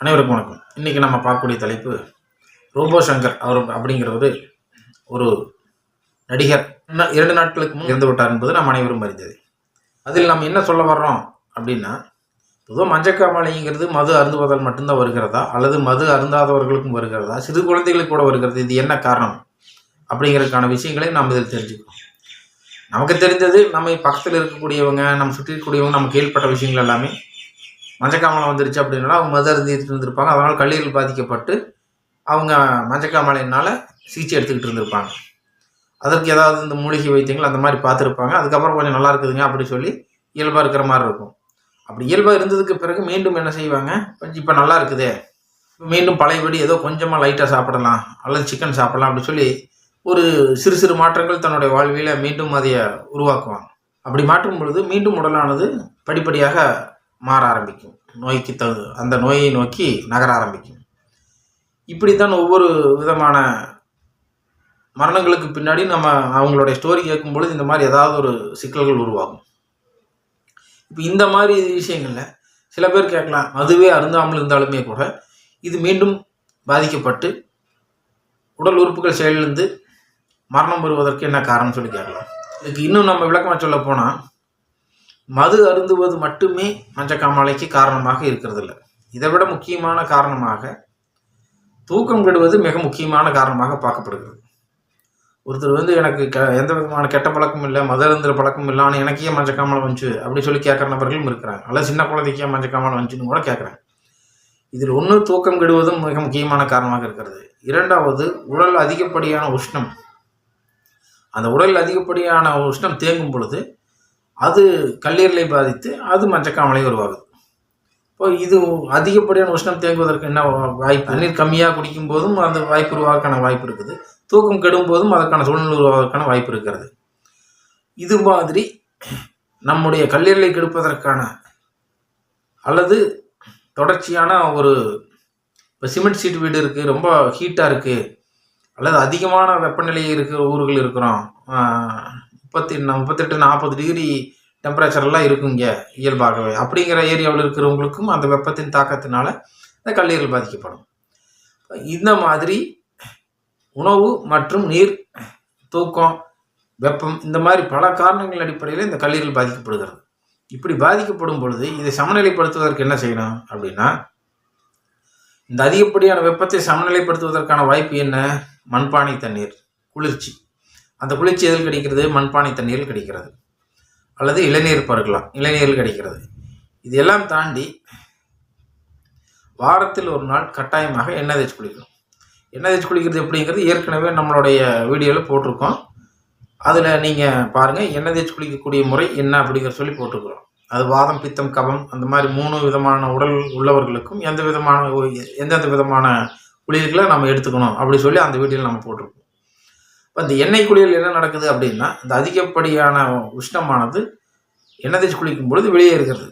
அனைவருக்கும் வணக்கம். இன்றைக்கி நம்ம பார்க்கக்கூடிய தலைப்பு ரோபோ சங்கர் அவர் அப்படிங்கிறது ஒரு நடிகர். இன்னும் இரண்டு நாட்களுக்கு முன் இறந்து விட்டார் என்பது நாம் அனைவரும் அறிந்தது. அதில் நாம் என்ன சொல்ல வர்றோம் அப்படின்னா பொதுவாக மஞ்சக்காமலைங்கிறது மது அருந்துவதால் மட்டும்தான் வருகிறதா அல்லது மது அருந்தாதவர்களுக்கும் வருகிறதா சிறு குழந்தைகளுக்கு கூட வருகிறது இது என்ன காரணம் அப்படிங்கிறதுக்கான விஷயங்களை நாம் இதில் தெரிஞ்சுக்கணும். நமக்கு தெரிந்தது நம்ம பக்கத்தில் இருக்கக்கூடியவங்க நம்ம சுற்றி இருக்கக்கூடியவங்க நம்ம கேள்விப்பட்ட விஷயங்கள் எல்லாமே மஞ்சக்காமலை வந்துருச்சு அப்படின்னா அவங்க மது எடுத்துகிட்டு இருந்திருப்பாங்க அதனால் கல்லீரல் பாதிக்கப்பட்டு அவங்க மஞ்சக்காமலையினால் சிகிச்சை எடுத்துக்கிட்டு இருந்திருப்பாங்க. அதற்கு ஏதாவது இந்த மூலிகை வைத்தியங்கள் அந்த மாதிரி பார்த்துருப்பாங்க. அதுக்கப்புறம் கொஞ்சம் நல்லா இருக்குதுங்க அப்படி சொல்லி இயல்பாக இருக்கிற மாதிரி இருக்கும். அப்படி இயல்பாக இருந்ததுக்கு பிறகு மீண்டும் என்ன செய்வாங்க? கொஞ்சம் இப்போ நல்லா இருக்குதே. மீண்டும் பழையபடி ஏதோ கொஞ்சமாக லைட்டாக சாப்பிடலாம். அல்லது சிக்கன் சாப்பிடலாம் அப்படின்னு சொல்லி ஒரு சிறு சிறு மாற்றங்கள் தன்னுடைய வாழ்வியில் மீண்டும் அதை உருவாக்குவாங்க. அப்படி மாற்றும் பொழுது மீண்டும் உடலானது படிப்படியாக மாற ஆரம்பிக்கும். நோய்க்கு தகுந்த அந்த நோயை நோக்கி நகர ஆரம்பிக்கும். இப்படி தான் ஒவ்வொரு விதமான மரணங்களுக்கு பின்னாடி நம்ம அவங்களுடைய ஸ்டோரி கேட்கும் பொழுது இந்த மாதிரி ஏதாவது ஒரு சிக்கல்கள் உருவாகும். இப்போ இந்த மாதிரி விஷயங்களில் சில பேர் கேட்கலாம் அதுவே அருந்தாமல் இருந்தாலுமே கூட இது மீண்டும் பாதிக்கப்பட்டு உடல் உறுப்புகள் செயலிழந்து மரணம் வருவதற்கு என்ன காரணம் சொல்லி கேட்கலாம். இதுக்கு இன்னும் நம்ம விளக்கமாக சொல்ல போனால் மது அருந்துவது மட்டுமே மஞ்சக்காமாலைக்கு காரணமாக இருக்கிறதில்ல. இதை விட முக்கியமான காரணமாக தூக்கம் கெடுவது மிக முக்கியமான காரணமாக பார்க்கப்படுகிறது. ஒருத்தர் வந்து எனக்கு க எந்த விதமான கெட்ட பழக்கமும் இல்லை மது அருந்துற பழக்கம் இல்லை ஆனால் எனக்கு மஞ்சக்காமலை வந்துச்சு அப்படி சொல்லி கேட்குற நபர்களும் இருக்கிறாங்க. அல்ல சின்ன குழந்தைக்கே மஞ்சக்காமலை வந்துச்சுன்னு கூட கேட்குறாங்க. இதில் ஒன்று தூக்கம் கெடுவதும் மிக முக்கியமான காரணமாக இருக்கிறது. இரண்டாவது உடல் அதிகப்படியான உஷ்ணம். அந்த உடல் அதிகப்படியான உஷ்ணம் தேங்கும் பொழுது அது கல்லீரலை பாதித்து அது மஞ்சக்காமலை உருவாகுது. இப்போ இது அதிகப்படியான உஷ்ணம் தேங்குவதற்கு என்ன வா- வாய்ப்பு? தண்ணீர் கம்மியாக குடிக்கும் போதும் அந்த வாய்ப்பு உருவாக்கான வாய்ப்பு இருக்குது. தூக்கம் கெடும் போதும் அதற்கான சூழ்நிலை உருவாவதற்கான வாய்ப்பு இருக்கிறது. இது மாதிரி நம்முடைய கல்லீரலை கெடுப்பதற்கான அல்லது தொடர்ச்சியான ஒரு இப்போ சிமெண்ட் சீட் வீடு இருக்குது ரொம்ப ஹீட்டாக இருக்குது அல்லது அதிகமான வெப்பநிலை இருக்கிற ஊர்கள் இருக்கிறோம். முப்பத்தி முப்பத்தெட்டு நாற்பது டிகிரி டெம்பரேச்சர்லாம் இருக்குங்க இயல்பாகவே. அப்படிங்கிற ஏரியாவில் இருக்கிறவங்களுக்கும் அந்த வெப்பத்தின் தாக்கத்தினால இந்த கல்லீரல் பாதிக்கப்படும். இந்த மாதிரி உணவு மற்றும் நீர் தூக்கம் வெப்பம் இந்த மாதிரி பல காரணங்கள் அடிப்படையில் இந்த கல்லீரல் பாதிக்கப்படுகிறது. இப்படி பாதிக்கப்படும் பொழுது இதை சமநிலைப்படுத்துவதற்கு என்ன செய்யணும் அப்படின்னா இந்த அதிகப்படியான வெப்பத்தை சமநிலைப்படுத்துவதற்கான வாய்ப்பு என்ன? மண்பானை தண்ணீர் குளிர்ச்சி. அந்த குளிர்ச்சி எதில் கிடைக்கிறது? மண்பானை தண்ணீரில் கிடைக்கிறது. அல்லது இளநீர் பருகலாம். இளநீர் கிடைக்கிறது. இது எல்லாம் தாண்டி வாரத்தில் ஒரு நாள் கட்டாயமாக எண்ணெய் தேய்ச்சி குளிக்கணும். எண்ணெய் தேய்ச்சி குளிக்கிறது எப்படிங்கிறது ஏற்கனவே நம்மளுடைய வீடியோவில் போட்டிருக்கோம். அதில் நீங்கள் பாருங்கள் எண்ணெய் தேய்ச்சி குளிக்கக்கூடிய முறை என்ன அப்படிங்கிற சொல்லி போட்டிருக்கிறோம். அது வாதம் பித்தம் கபம் அந்த மாதிரி மூணு விதமான உடல் உள்ளவர்களுக்கும் எந்த விதமான எந்தெந்த விதமான குளிர்களை நம்ம எடுத்துக்கணும் அப்படி சொல்லி அந்த வீடியோவில் நம்ம போட்டிருக்கோம். இப்போ இந்த எண்ணெய் குளியல் என்ன நடக்குது அப்படின்னா இந்த அதிகப்படியான உஷ்ணமானது எண்ணெய் தேய்ச்சி குளிக்கும் பொழுது வெளியே இருக்கிறது.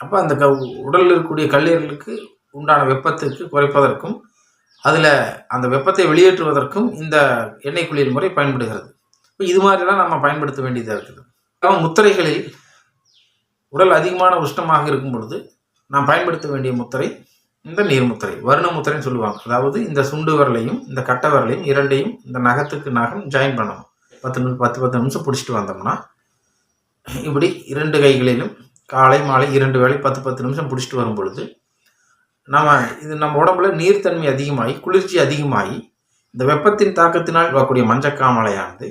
அப்போ அந்த க உடலில் இருக்கக்கூடிய கல்லீரலுக்கு உண்டான வெப்பத்துக்கு குறைப்பதற்கும் அதில் அந்த வெப்பத்தை வெளியேற்றுவதற்கும் இந்த எண்ணெய் குளியல் முறை பயன்படுகிறது. இப்போ இது மாதிரிலாம் நம்ம பயன்படுத்த வேண்டியதாக இருக்குது. அப்புறம் முத்திரைகளில் உடல் அதிகமான உஷ்ணமாக இருக்கும் பொழுது நாம் பயன்படுத்த வேண்டிய முத்திரை இந்த நீர்முத்திரை வருணமுத்திரைன்னு சொல்லுவாங்க. அதாவது இந்த சுண்டு வரலையும் இந்த கட்டவரலையும் இரண்டையும் இந்த நகத்துக்கு நகம் ஜாயின் பண்ணணும். பத்து நிமிஷம் பத்து பத்து நிமிஷம் பிடிச்சிட்டு வந்தோம்னா இப்படி இரண்டு கைகளிலும் காலை மாலை இரண்டு வேளை பத்து பத்து நிமிஷம் பிடிச்சிட்டு வரும் பொழுது நம்ம இது நம்ம உடம்புல நீர்த்தன்மை அதிகமாகி குளிர்ச்சி அதிகமாகி இந்த வெப்பத்தின் தாக்கத்தினால் வரக்கூடிய மஞ்சக்காமலையானது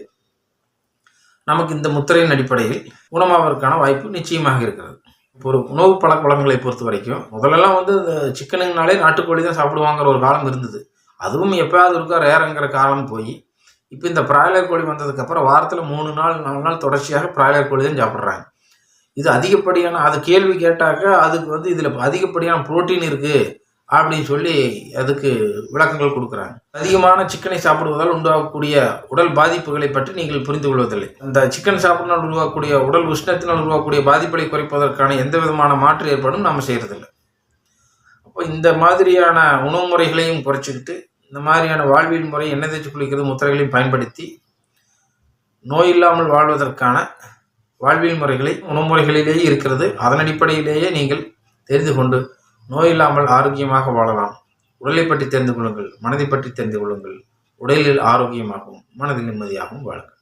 நமக்கு இந்த முத்திரையின் அடிப்படையில் குணமாவதற்கான வாய்ப்பு நிச்சயமாக இருக்கிறது. இப்போ ஒரு உணவு பழக்க வழக்கங்களை பொறுத்த வரைக்கும் முதல்லலாம் வந்து இந்த சிக்கனுங்கனாலே நாட்டுக்கோழி தான் சாப்பிடுவாங்கிற ஒரு காலம் இருந்தது. அதுவும் எப்போயாவது இருக்கா ரேருங்கிற காலம் போய் இப்போ இந்த பிராய்லர் கோழி வந்ததுக்கப்புறம் வாரத்தில் மூணு நாள் நாலு நாள் தொடர்ச்சியாக பிராய்லர் கோழி தான் சாப்பிட்றாங்க. இது அதிகப்படியான அது கேள்வி கேட்டாக்க அதுக்கு வந்து இதில் அதிகப்படியான புரோட்டீன் இருக்குது அப்படின்னு சொல்லி அதுக்கு விளக்கங்கள் கொடுக்குறாங்க. அதிகமான சிக்கனை சாப்பிடுவதால் உண்டாகக்கூடிய உடல் பாதிப்புகளை பற்றி நீங்கள் புரிந்து கொள்வதில்லை. அந்த சிக்கன் சாப்பிடனால் உருவாகக்கூடிய உடல் உஷ்ணத்தினால் உருவாகக்கூடிய பாதிப்புகளை குறைப்பதற்கான எந்த விதமான மாற்று ஏற்பாடும் நாம் செய்கிறதில்லை அப்போ இந்த மாதிரியான உணவு முறைகளையும் குறைச்சிக்கிட்டு இந்த மாதிரியான வாழ்வியல் முறை எண்ணெய் தேய்ச்சி குளிக்கிறது முத்திரைகளையும் பயன்படுத்தி நோய் இல்லாமல் வாழ்வதற்கான வாழ்வியல் முறைகளை உணவு முறைகளிலேயே இருக்கிறது. அதன் அடிப்படையிலேயே நீங்கள் தெரிந்து கொண்டு நோய் இல்லாமல் ஆரோக்கியமாக வாழலாம். உடலை பற்றி தெரிந்து கொள்ளுங்கள் மனதை பற்றி தெரிந்து கொள்ளுங்கள். உடலில் ஆரோக்கியமாகவும் மனதில் நிம்மதியாகவும் வாழுங்கள்.